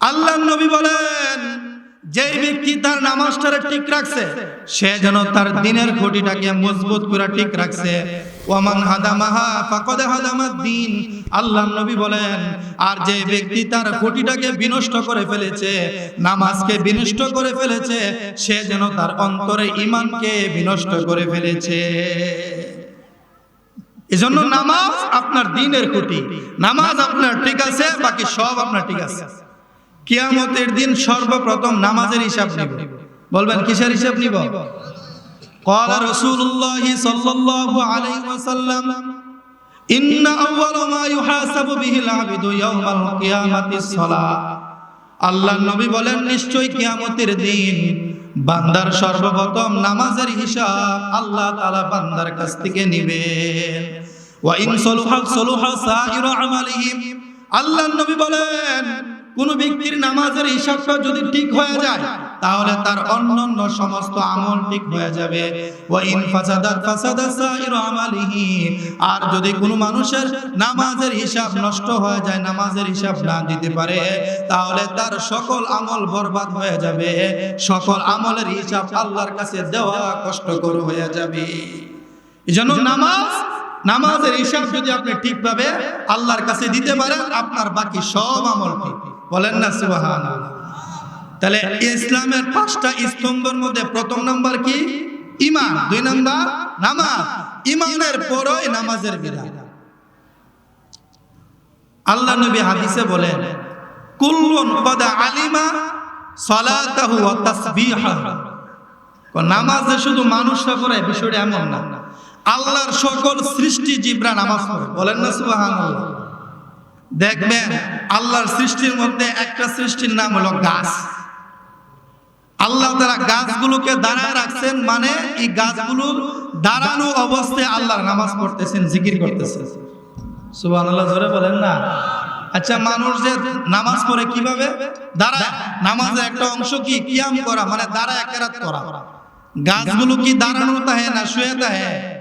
আল্লাহ নবী বলেন, যেই ব্যক্তি তার নামাজটারে ঠিক রাখছে, সে যেন তার দিনের খুঁটিটাকে মজবুত করে ঠিক রাখছে। ওয়ামান হাদামাহা ফাকাদ হাদামাদ দিন। আল্লাহ নবী বলেন, আর যে ব্যক্তি তার খুঁটিটাকে বিনষ্ট করে ফেলেছে, নামাজকে বিনষ্ট করে ফেলেছে, সে যেন তার অন্তরে ঈমানকে বিনষ্ট করে ফেলেছে। এজন্য নামাজ আপনার দিনের খুঁটি, নামাজ আপনার ঠিক আছে, বাকি সব আপনার ঠিক আছে। কিয়ামতের দিন সর্বপ্রথম নামাজের হিসাব নিব বলবেন কিসের হিসাব নিব قال رسول الله صلى الله عليه وسلم إن أول ما يحاسب به العبد يوم القيامة الصلاة আল্লাহ নবী বলেন নিশ্চয় কিয়ামতের দিন বান্দার সর্বপ্রথম নামাজের হিসাব আল্লাহ তাআলা বান্দার কাছ থেকে নেবেন ওয়া ইন সলুহা সলুহা সাইরু আমালিহিম আল্লাহ নবী বলেন কোন ব্যক্তির নামাজের হিসাবটা যদি ঠিক হয়ে যায়, তাহলে তার অন্যান্য সমস্ত আমল ঠিক হয়ে যাবে। আর যদি কোনো মানুষের নামাজের হিসাব নষ্ট হয়ে যায়, নামাজের হিসাব না দিতে পারে, তাহলে তার সকল আমল বরবাদ হয়ে যাবে। সকল আমলের হিসাব আল্লাহর কাছে দেওয়া কষ্টকর হয়ে যাবে। এজন্য নামাজ, নামাজের হিসাব যদি আপনি ঠিকভাবে আল্লাহর কাছে দিতে পারেন, আপনার বাকি সব আমল ঠিক। বলেন না সুবাহান তাহলে ইসলামের পাঁচটা স্তম্ভের মধ্যে প্রথম নাম্বার কি? ইমান দুই নাম্বার, নামাজ। ইমানের পরই নামাজের বিধান। আল্লাহ নবী হাদিসে বলেন, কুল্লুন কদ আলিমা সালাতাহু ওয়া তাসবিহাহু নামাজ শুধু মানুষরা করে বিষয়টা এমন না। আল্লাহর সকল সৃষ্টি জীবরা নামাজ পড়ে। বলেন না, সুবহানাল্লাহ। দেখবেন আল্লাহর সৃষ্টির মধ্যে একটা সৃষ্টির নাম হলো গাছ। আল্লাহ তারা গাছগুলোকে দাঁড়ায় রাখছেন মানে এই গাছগুলোর দাঁড়ানো অবস্থায় আল্লাহর নামাজ পড়তেছেন, জিকির করতেছেন। বলেন না? আচ্ছা মানুষ যে নামাজ পড়ে কীভাবে? দাঁড়ায়। নামাজের একটা অংশ কি মানে করা। কি দাঁড়ানো তাহে না শুয়ে তাহে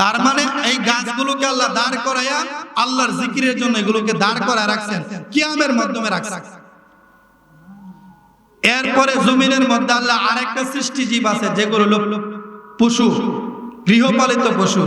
তার মানে এই গাছগুলোকে আল্লাহ দাঁড় করাইয়া আল্লাহর জিকিরের জন্য এগুলোকে দাঁড় করায় রাখছেন। কিয়ামের মাধ্যমে রাখছেন। এরপরে জমিনের মধ্যে আল্লাহ আরেকটা সৃষ্টি জীব আছে, যেগুলো পশু, গৃহপালিত পশু।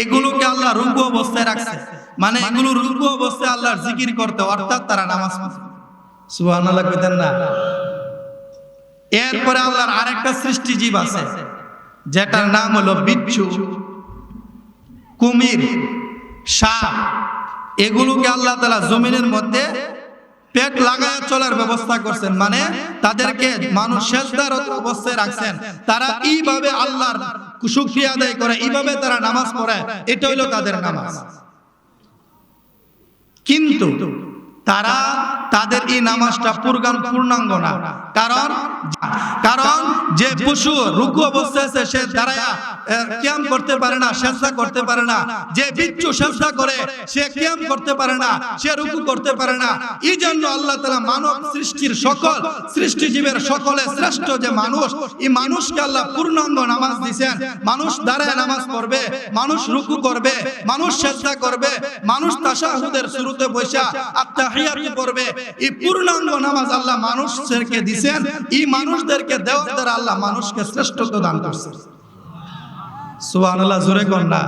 এগুলোকে আল্লাহ রুকু অবস্থায় রাখছে। মানে এগুলো রুকু অবস্থায় আল্লাহর জিকির করতে, অর্থাৎ তারা নামাজ পড়ে। সুবহানাল্লাহ কইতেন না। এরপরে আল্লাহর আরেকটা সৃষ্টি জীব আছে, যেটার নাম হলো বিচ্ছু। কুমির, সাপ, এগুলোকে আল্লাহ তালা জমিনের মধ্যে পেট লাগায় চলার ব্যবস্থা করছেন। মানে তাদেরকে মানুষ শেষদার অবস্থায় রাখছেন। তারা এইভাবে আল্লাহর সুক্রিয়া আদায় করে, এইভাবে তারা নামাজ পড়ে এটা হইল তাদের নামাজ। কিন্তু তারা তাদের এই নামাজটা পূর্গান পূর্ণাঙ্গ না। কারণ কারণ যে পশু রুকু অবস্থায় আছে, সে দাঁড়ায়া কিয়াম করতে পারে না, সেজদা করতে পারে না। যে বিচ্ছু সেজদা করে, সে কিয়াম করতে পারে না, সে রুকু করতে পারে না। এই জন্য আল্লাহ তাআলা মানব সৃষ্টির সকল, সৃষ্টিজীবের সকলে শ্রেষ্ঠ যে মানুষ, এই মানুষকে আল্লাহ পূর্ণাঙ্গ নামাজ দিবেন মানুষ দাঁড়ায় নামাজ পড়বে, মানুষ রুকু করবে, মানুষ সেজদা করবে, মানুষ তাশাহুদের শুরুতে বসা পড়বে, এই পূর্ণাঙ্গ নামাজ আল্লাহ মানুষদেরকে দিবেন এই মানুষদেরকে দেওয়ার দ্বারা আল্লাহ মানুষকে শ্রেষ্ঠত্ব দান করছেন। সুবহানাল্লাহ, জোরে কোন না।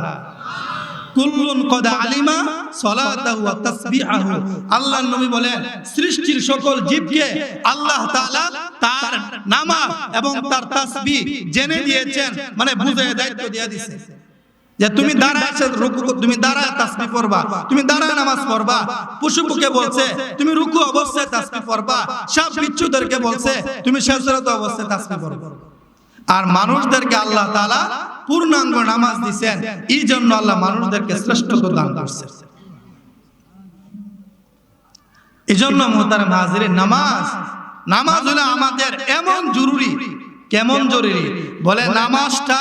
কুল্লুন কদ আলিমা সালাতাহু ওয়া তাসবিহাহু। আল্লাহর নবী বলেন, সৃষ্টির সকল জীবকে আল্লাহ তাআলা তার নামাজ এবং তার তাসবিহ জেনে দিয়েছেন মানে বুঝে দায়িত্ব দিয়ে দিয়েছেন। যে তুমি দাঁড়ায় রুকু তুমি দাঁড়ায় তাসবিহ পড়বা। তুমি দাঁড়ায় নামাজ পড়বা। পশুপুকে বলছে তুমি রুকু অবস্থায় তাসবিহ পড়বা। সব বিচ্ছুদেরকে বলছে তুমি শেষরত অবস্থায় তাসবিহ পড়বা। আর মানুষদেরকে আল্লাহ তাআলা পূর্ণাঙ্গ নামাজ দিবেন এই জন্য আল্লাহ মানুষদেরকে শ্রেষ্ঠত্ব দান করছেন। এই জন্য মোহতারাম হাজিরের নামাজ নামাজ হলো আমাদের এমন জরুরি কেমন জরুরি? বলে নামাজটা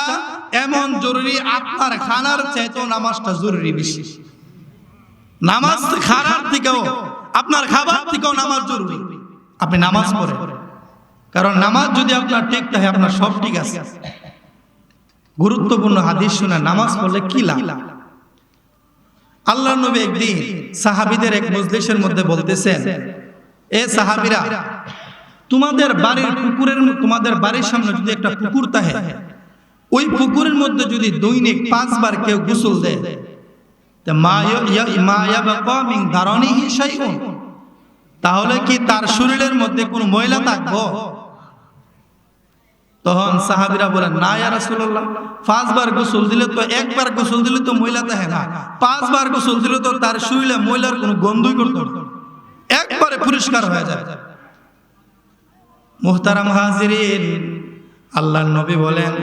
এমন জরুরি আপনার খানার চাইতেও নামাজটা জরুরি বেশি। নামাজ খানার থেকেও আপনার খাবার থেকেও নামাজ জরুরি। আপনি নামাজ পড়েন। কারণ নামাজ যদি আপনার ঠিক থাকে আপনার সব ঠিক আছে। গুরুত্বপূর্ণ হাদিস শুনে নামাজ পড়লে কি লাভ? আল্লাহ নবী একদিন সাহাবিদের এক মজলিসের মধ্যে বলতেছেন এ সাহাবিরা তোমাদের বাড়ির পুকুরের তোমাদের বাড়ির সামনে যদি একটা পুকুর থাকে ওই পুকুরের মধ্যে যদি দৈনিক পাঁচবার কেউ গোসল দেয়। তাহলে কি তার শরীরের মধ্যে কোন ময়লা থাকব তখন সাহাবিরা বলেন, না ইয়া রাসূলুল্লাহ, পাঁচবার গোসল দিলে তো একবার গোসল দিলে তো ময়লা থাকে না পাঁচবার গোসল দিলে তো তার শরীরে ময়লার কোনো গন্ধই করতো। একবারে পরিষ্কার হয়ে যায় মুহতারাম হাজিরিন, আল্লাহর নবী বলেন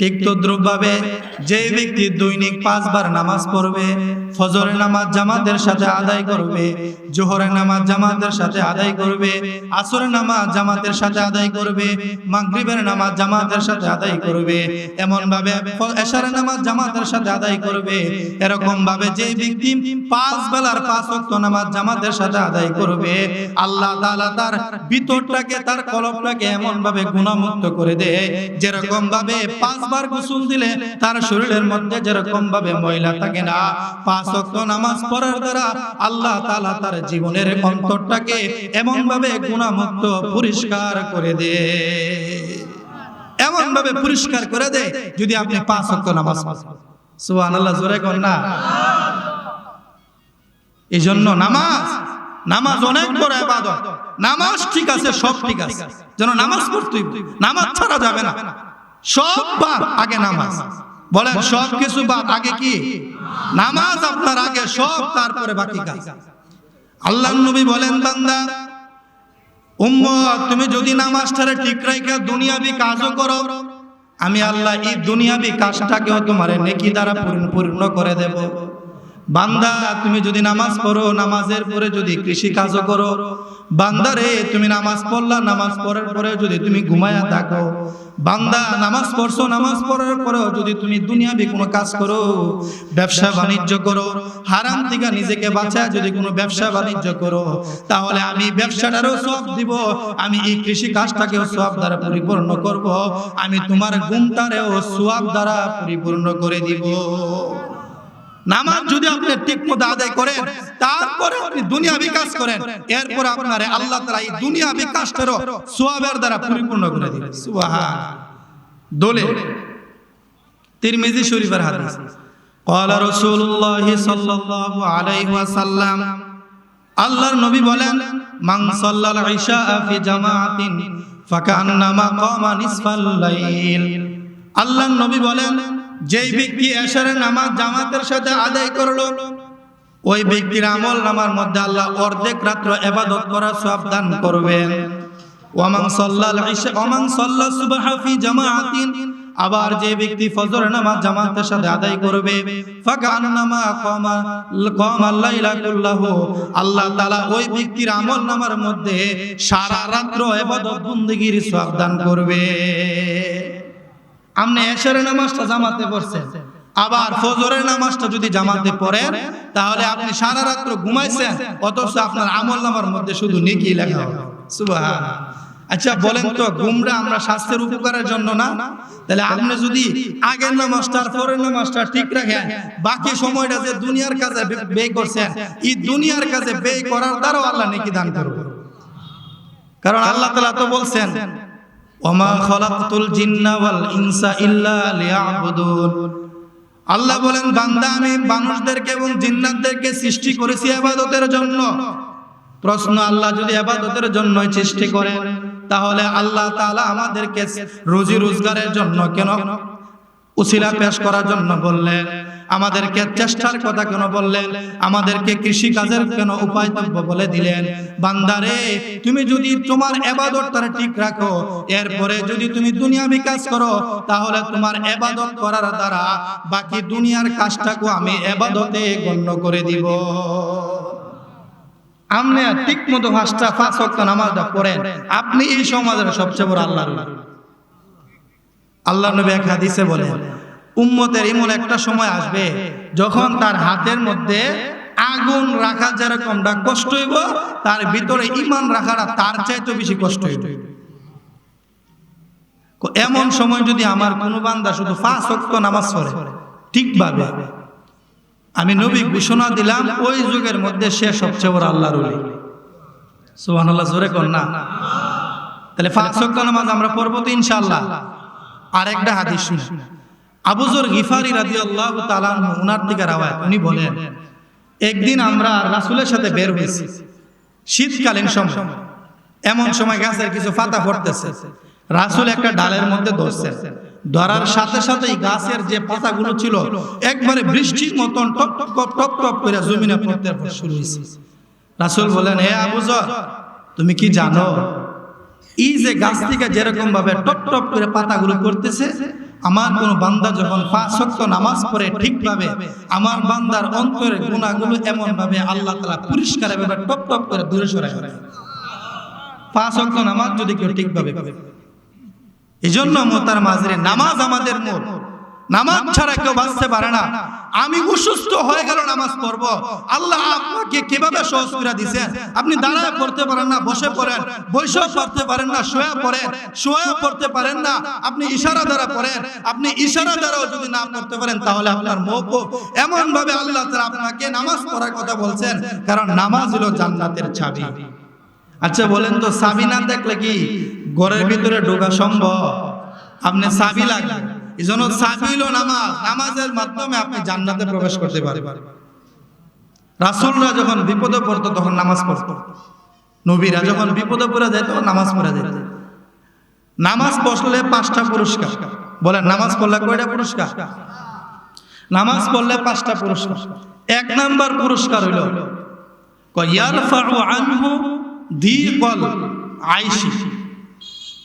ঠিক তদ্রুপভাবে যে ব্যক্তি দৈনিক পাঁচবার নামাজ পড়বে, ফজরের নামাজ জামাতের সাথে আদায় করবে, জোহরের নামাজ জামাতের সাথে আদায় করবে, আসরের নামাজ জামাতের সাথে আদায় করবে, মাগরিবের নামাজ জামাতের সাথে আদায় করবে এমন ভাবে এশারের নামাজ জামাতের সাথে আদায় করবে এরকম ভাবে যে ব্যক্তি পাঁচ বেলার পাঁচ ওয়াক্ত নামাজ জামাতের সাথে আদায় করবে, আল্লাহ তাআলা তার ভিতরটাকে, তার কলবটাকে এমন ভাবে গুণামুক্ত করে দেয় যেরকম ভাবে পাঁচবার গোসল দিলে তার শরীরের মধ্যে যেরকম ভাবে ময়লা থাকে না, পাঁচ ওয়াক্ত নামাজ পড়ার দ্বারা আল্লাহ তাআলা তার জীবনের অন্তরটাকে এমন ভাবে গুণামুক্ত পরিষ্কার করে দেয় এমন ভাবে পরিষ্কার করে দেয় যদি আপনি পাঁচ ওয়াক্ত নামাজ সুবহানাল্লাহ, জোরে কোন না। এই জন্য নামাজ নামাজ অনেক বড় ইবাদত। নামাজ ঠিক আছে, সব ঠিক আছে। যেন নামাজ পড়তে হইবে। নামাজ ছাড়া যাবে না। সব বাদ আগে নামাজ। বলেন সব কিছু বাদ আগে কি? নামাজ আপনার আগে সব তারপরে বাকি কাজ। আল্লাহ নবী বলেন বান্দা উম্মত তুমি যদি নামাজটারে ঠিক রাখা দুনিয়াবি কাজও করো আমি আল্লাহ এই দুনিয়াবি কাজটাকেও তোমার নেকি দ্বারা পরিপূর্ণ পূর্ণ করে দেব। বান্দা, তুমি যদি নামাজ পড়ো, নামাজের পরে যদি কৃষি কাজও করো, বান্দারে, তুমি নামাজ পড়লা, নামাজ পড়ার পরে যদি তুমি ঘুমায়া থাকো, বান্দা, নামাজ পড়ছো, নামাজ পড়ার পরেও যদি তুমি দুনিয়াবি কোনো কাজ করো, ব্যবসা বাণিজ্য করো, হারাম থেকে নিজেকে বাঁচায় যদি কোনো ব্যবসা বাণিজ্য করো, তাহলে আমি ব্যবসাটারও সব দিব, আমি এই কৃষি কাজটাকেও সব দ্বারা পরিপূর্ণ করব, আমি তোমার গুমটারেও সোয়াব দ্বারা পরিপূর্ণ করে দিব। নামাজ যদি আপনি ঠিক মতো আদায় করেন তারপরে আপনি দুনিয়া বিকাশ করেন এরপর আপনার আল্লাহ তাআলা এই দুনিয়া বিকাশটারও সোয়াবের দ্বারা পরিপূর্ণ করে দিবেন সুবহান দোলে তিরমিজি শরীফের হাদিস قال رسول الله صلى الله عليه وسلم আল্লাহর নবী বলেন মান সাল্লাল ইশা ফি জামাআতিন ফাকান্নামা কামা নিসফাল লাইল আল্লাহর নবী বলেন যেই ব্যক্তি এসারে নামাজ জামাতের সাথে আদায় করল, ওই ব্যক্তির আমল নামার মধ্যে আল্লাহ অর্ধেক রাত্র এবাদত করা সব দান করবেন। সাল্লাল সাল্লা জামাআতিন, আবার যে ব্যক্তি ফজর নামাজ জামাতের সাথে আদায় করবে আল্লাহ তালা ওই ব্যক্তির আমল নামার মধ্যে সারা রাত্র এবাদত বন্দিগির দান করবে। আপনি এশারের নামাজটা জামাতে পড়ছেন। আবার ফজরের নামাজটা যদি জামাতে পড়েন, তাহলে আপনি সারা রাত্র ঘুমাইছেন, অথচ আপনার আমল নামার মধ্যে শুধু নেকি লেখা হবে। সুবহান। আচ্ছা বলেন তো গুমরা আমরা স্বাস্থ্যের উপকারের জন্য না? তাহলে আপনি যদি আগের নামাজটা পরের নামাজটা ঠিক রাখেন, বাকি সময়টা যে দুনিয়ার কাজে ব্যয় করছেন, এই দুনিয়ার কাজে ব্যয় করার দ্বারাও আল্লাহ নেকি দান করবে। কারণ আল্লাহ তাআলা তো বলছেন ইনসা আল্লাহ বলেন, বান্দা, আমি মানুষদেরকে এবং জিন্নাতদেরকে সৃষ্টি করেছি ইবাদতের জন্য। প্রশ্ন, আল্লাহ যদি ইবাদতের জন্য সৃষ্টি করেন, তাহলে আল্লাহ তাআলা আমাদেরকে রুজি রোজগারের জন্য কেন উসিলা পেশ করার জন্য বললেন? আমাদেরকে চেষ্টার কথা কেন বললেন? আমাদেরকে কৃষি কাজের কেন উপায় বলে দিলেন? বান্দারে, তুমি যদি তোমার এবাদতটা ঠিক রাখো, এরপরে যদি তুমি দুনিয়া বিকাশ করো, তাহলে তোমার এবাদত করার দ্বারা বাকি দুনিয়ার কাজটাকে আমি এবাদতে গণ্য করে দিব। আপনি ঠিক মতো পাঁচটা, পাঁচ ওয়াক্ত নামাজটা পড়েন। আপনি এই সমাজের সবচেয়ে বড় আল্লাহর ওলি। আল্লাহ নবী এক হাদিসে বলে উম্মতের এমন একটা সময় আসবে যখন তার হাতের মধ্যে আগুন রাখা যেরকমটা কষ্ট হইব, তার ভিতরে ইমান রাখাটা তার চাইতে বেশি কষ্ট হইব। এমন সময় যদি আমার কোনো বান্দা শুধু পাঁচ ওয়াক্ত নামাজ পড়ে, ঠিকভাবে। আমি নবী ঘোষণা দিলাম, ওই যুগের মধ্যে সে সবচেয়ে বড় আল্লাহর ওলি। সুবহানাল্লাহ, জোরে কর না? তাহলে পাঁচ ওয়াক্ত নামাজ আমরা পড়ব তো ইনশাআল্লাহ। আরেকটা হাদিস শুনে। আবু যর গিফারি তাআলা আনহু, উনার দিকে রাওয়ায়াত, উনি বলেন, একদিন আমরা রাসুলের সাথে বের হয়েছি। শীতকালীন সময়, এমন সময় গাছের কিছু পাতা পড়তেছে। রাসূল একটা ডালের মধ্যে ধরছেন। ধরার সাথে সাথেই গাছের যে পাতাগুলো ছিল, একবারে বৃষ্টির মতন টপ টপ টপ টপ করে জমিনে পড়তে শুরু হয়েছে। রাসূল বলেন হে আবুজর তুমি কি জানো? এই যে গাছ থেকে যেরকম ভাবে টপ টপ করে পাতাগুলো করতেছে আমার কোন বান্দা যখন পাঁচ শক্ত নামাজ পড়ে ঠিকভাবে, আমার বান্দার অন্তরের গুণাগুলো এমন ভাবে আল্লাহ তালা পরিষ্কার এভাবে টপ টপ করে দূরে সরে করে পাঁচ শক্ত নামাজ যদি কেউ ঠিকভাবে এই জন্য মোতার মাঝরে নামাজ আমাদের মূল নামাজ ছাড়া কেউ বাঁচতে পারে না। আমি অসুস্থ হয়ে গেল নামাজ পড়ব। আল্লাহ আপনাকে কীভাবে সহজ করে দিছেন আপনি দাঁড়ায় পড়তে পারেন না, বসে পড়েন। বসেও পড়তে পারেন না, শোয়া পড়েন। শোয়া পড়তে পারেন না, আপনি ইশারা দ্বারা পড়েন। আপনি ইশারা দ্বারাও যদি না পড়তে পারেন, তাহলে আপনার মুখ এমন ভাবে আল্লাহ তাআলা আপনাকে নামাজ পড়ার কথা বলছেন, কারণ নামাজ হলো জান্নাতের চাবি। আচ্ছা বলেন তো, চাবি না দেখলে কি ঘরের ভিতরে ঢোকা সম্ভব? আপনি চাবি লাগবে। নামাজ, নামাজের মাধ্যমে আপনি প্রবেশ করতে পারবেন। রাসূলরা যখন বিপদে তখন নামাজ পড়তো। নবীরা যখন বিপদে পড়ে যেত, নামাজ পড়ে যেত। নামাজ পড়লে পাঁচটা নামাজ পড়লে কয়টা নামাজ পড়লে পাঁচটা পুরস্কার। এক নাম্বার পুরস্কার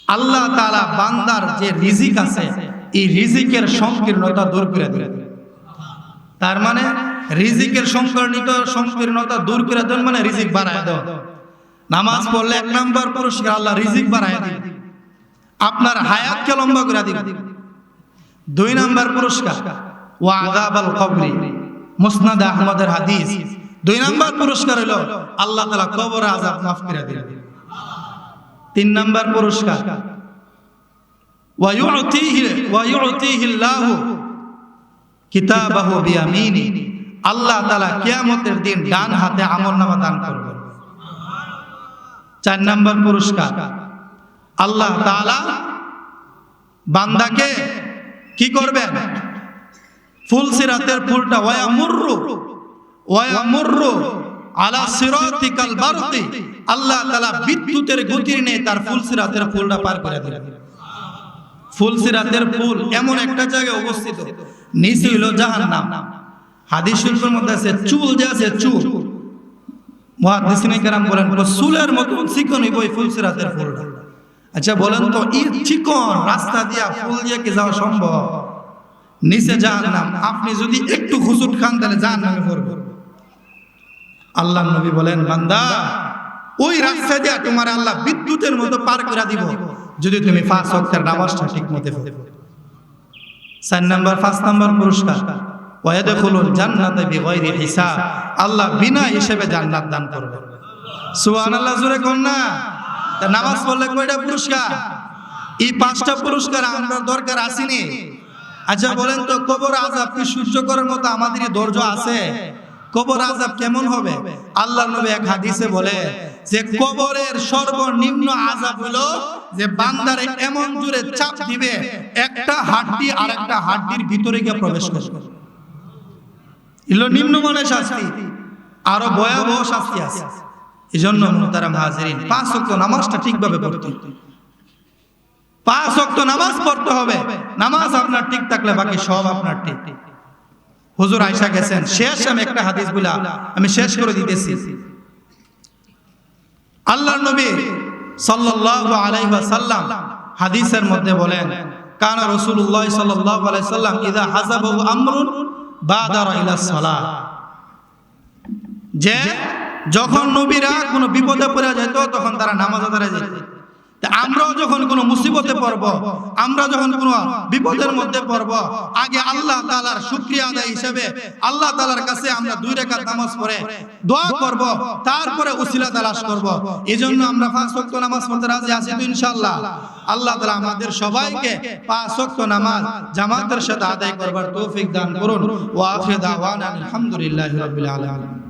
আল্লাহ তাআলা বান্দার যে রিজিক আছে এই রিজিকের সংকীর্ণতা দূর করে দেন। তার মানে রিজিকের সংকীর্ণতা সংকীর্ণতা দূর করে দেন মানে রিজিক বাড়ায় দেওয়া নামাজ পড়লে এক নাম্বার পুরস্কার আল্লাহ রিজিক বাড়ায় দিন। আপনার হায়াতকে লম্বা করে দিন। দুই নাম্বার পুরস্কার, ওয়া আযাবাল কবরি, মুসনাদ আহমদের হাদিস। দুই নাম্বার পুরস্কার হলো আল্লাহ তাআলা কবর আযাব মাফ করে দিলেন তিন নাম্বার পুরস্কার ওয়া ইউতিহি ওয়া ইউতিহি আল্লাহ তাআলা কিয়ামতের দিন ডান হাতে আমলনামা দান করবেন। চার নাম্বার পুরস্কার। আল্লাহ তাআলা বান্দাকে কি করবেন? ফুল সিরাতের ফুলটা ওয়া মুররু ওয়া মুররু আলা সিরাতিকাল আল্লাহ তাআলা বিদ্যুতের গতি নিয়ে তার ফুল সিরাতের ফুলটা পার করে দিলেন। ফুল সিরাতের ফুল এমন একটা জায়গায় অবস্থিত। নিচে হইল জাহান নাম হাদিস শরীফের মধ্যে আছে, চুল যে আছে চুল। মুহাদ্দিসিনে বলেন চুলের মতন চিকন হইব ফুল সিরাতের ফুলটা। আচ্ছা বলেন তো, এই চিকন রাস্তা দিয়া ফুল দিয়ে কি যাওয়া সম্ভব? নিচে জাহান্নাম। আপনি যদি একটু হুসুট খান, তাহলে জাহান্নামে পড়বেন আল্লাহ নবী বলেন, বান্দা, ওই রাস্তা দিয়া তোমার আল্লাহ বিদ্যুতের মতো পার করে দিব। যদি তুমি পাঁচ ওয়াক্তের নামাজটা ঠিক মতে পড়ো। চার নাম্বার, পাঁচ নাম্বার পুরস্কার। ওয়ায়াদখুলুল জান্নাতে বিগয়রি হিসাব। আল্লাহ বিনা হিসেবে জান্নাত দান করবে। সুবহানাল্লাহ, জোরে কোন না? নামাজ পড়লে কয়টা পুরস্কার? এই পাঁচটা পুরস্কার আমরা দরকার আসেনি আচ্ছা বলেন তো, কবর আজাব কি সহ্য করার মতো আমাদের ধৈর্য আছে? কবর আজাব কেমন হবে? আল্লাহ নবী এক হাদিসে বলে যে কবরের সর্বনিম্ন আজাব হলো যে বান্দারে এমন জোরে চাপ দিবে, একটা হাড্ডি আর একটা হাড্ডির ভিতরে গিয়ে প্রবেশ করবে। এগুলো নিম্নমানের শাস্তি, আরও ভয়াবহ শাস্তি আছে। এই জন্য তারা হাজিরিন, পাঁচ ওয়াক্ত নামাজটা ঠিকভাবে পড়তে। পাঁচ ওয়াক্ত নামাজ পড়তে হবে, নামাজ আপনার ঠিক থাকলে বাকি সব আপনার ঠিক। হুজুর আয়সা গেছেন, শেষ আমি একটা হাদিস বলা, আমি শেষ করে দিতেছি। আল্লাহ নবী সাল্লাল্লাহু আলাইহি ওয়াসাল্লাম হাদিসের মধ্যে বলেন, কানা রাসূলুল্লাহ সাল্লাল্লাহু আলাইহি ইদা হাসাবাহু আমরুন বাদারা ইলা সালাহ। যে যখন নবীরা কোনো বিপদে পড়ে যেত, তখন তারা নামাজ আমরাও যখন কোনো মুসিবতে পড়ব, আমরা যখন কোনো বিপদের মধ্যে পড়ব, আগে আল্লাহ তাআলার শুকরিয়া আদায় হিসেবে আল্লাহ তাআলার কাছে আমরা দুই রাকাত নামাজ পড়ে দোয়া করব, তারপরে উসিলা তালাশ করব। এজন্য আমরা পাঁচ ওয়াক্ত নামাজ পড়তে রাজি আছি তো ইনশাআল্লাহ। আল্লাহ তাআলা আমাদের সবাইকে পাঁচ ওয়াক্ত নামাজ জামাতের সাথে আদায় করবার তৌফিক দান করুন। ওয়া আখির আলহামদুলিল্লাহি রাব্বিল আলামিন।